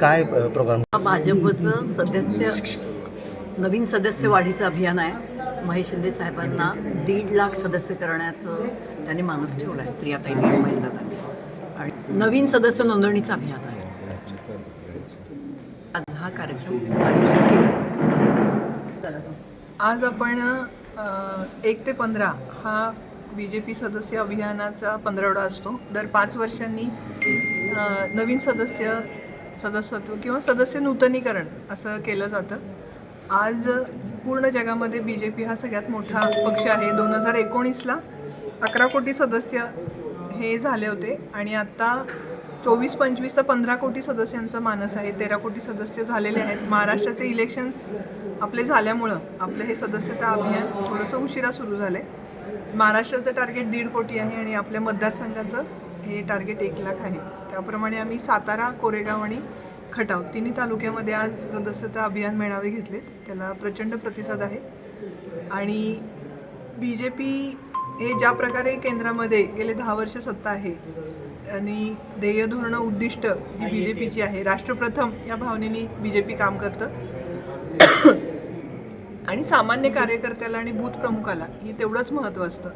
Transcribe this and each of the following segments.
काय प्रोग्राम भाजपचं सदस्य नवीन सदस्य वाढीचं अभियान आहे. महेश शिंदे साहेबांना दीड लाख सदस्य करण्याचं त्यांनी मानस ठेवला आहे प्रियाताई महिलांनी आणि नवीन सदस्य नोंदणीचं अभियान आहे. आज हा कार्यक्रम आयोजित केला. आज आपण एक ते पंधरा हा बी जे पी सदस्य अभियानाचा पंधरवडा असतो. दर पाच वर्षांनी नवीन सदस्य सदस्यत्व किंवा सदस्य नूतनीकरण असं केलं जातं. आज पूर्ण जगामध्ये बी जे पी हा सगळ्यात मोठा पक्ष आहे. दोन हजार एकोणीसला अकरा कोटी सदस्य हे झाले होते आणि आत्ता चोवीस पंचवीसचा पंधरा कोटी सदस्यांचा मानस आहे. तेरा कोटी सदस्य झालेले आहेत. महाराष्ट्राचे इलेक्शन्स आपले झाल्यामुळं आपलं हे सदस्यता अभियान थोडंसं उशिरा सुरू झालं आहे महाराष्ट्राचं टार्गेट दीड कोटी आहे आणि आपल्या मतदारसंघाचं हे टार्गेट एक लाख आहे. त्याप्रमाणे आम्ही सातारा कोरेगाव आणि खटाव तिन्ही तालुक्यामध्ये आज सदस्यता अभियान मेळावे घेतलेत. त्याला प्रचंड प्रतिसाद आहे. आणि बी जे पी हे ज्या प्रकारे केंद्रामध्ये गेले दहा वर्ष सत्ता आहे आणि ध्येय धोरणं उद्दिष्ट जी बी जे पीची आहे राष्ट्रप्रथम या भावनेने बी जे पी काम करतं. आणि सामान्य कार्यकर्त्याला आणि बूथ प्रमुखाला हे तेवढंच महत्त्व असतं.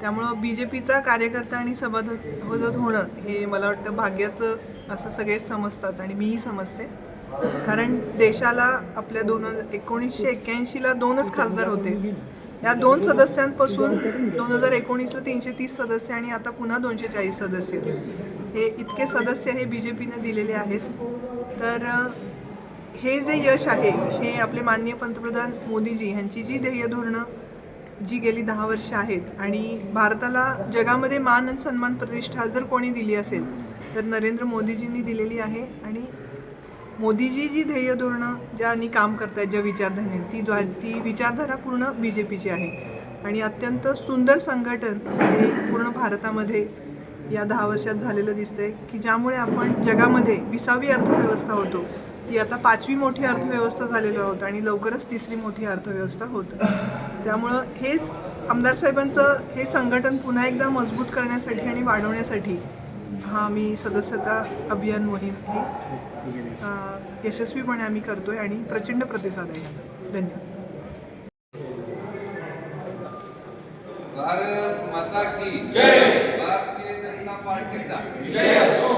त्यामुळं बी जे पीचा कार्यकर्ता आणि सभासद होणं हे मला वाटतं भाग्याचं असं सगळेच समजतात आणि मीही समजते. कारण देशाला आपल्या दोन एकोणीसशे एक्क्याऐंशीला दोनच खासदार होते. या दोन सदस्यांपासून दोन हजार एकोणीसला तीनशे तीस सदस्य आणि आता पुन्हा दोनशे चाळीस सदस्य. हे इतके सदस्य हे बी जे पीनं दिलेले आहेत. तर हे जे यश आहे हे आपले माननीय पंतप्रधान मोदीजी यांची जी ध्येय धोरणं जी गेली दहा वर्ष आहेत आणि भारताला जगामध्ये मान आणि सन्मान प्रतिष्ठा जर कोणी दिली असेल तर नरेंद्र मोदीजींनी दिलेली आहे आणि मोदीजी जी ध्येय धोरणं ज्यांनी काम करतायत ज्या विचारधारेने ती द्वा ती विचारधारा पूर्ण बी जे पीची आहे. आणि अत्यंत सुंदर संघटन हे पूर्ण भारतामध्ये या दहा वर्षात झालेलं दिसतंय की ज्यामुळे आपण जगामध्ये विसावी अर्थव्यवस्था होतो. ती आता पाचवी मोठी अर्थव्यवस्था झालेलो आहोत आणि लवकरच तिसरी मोठी अर्थव्यवस्था होत. त्यामुळं हेच आमदार साहेबांचं हे संघटन पुन्हा एकदा मजबूत करण्यासाठी आणि वाढवण्यासाठी हा आम्ही सदस्यता अभियान मोहीम हे यशस्वीपणे आम्ही करतोय आणि प्रचंड प्रतिसाद आहे. धन्यवाद. भारत माता की जय. भारतीय जनता पार्टीचा. टॅन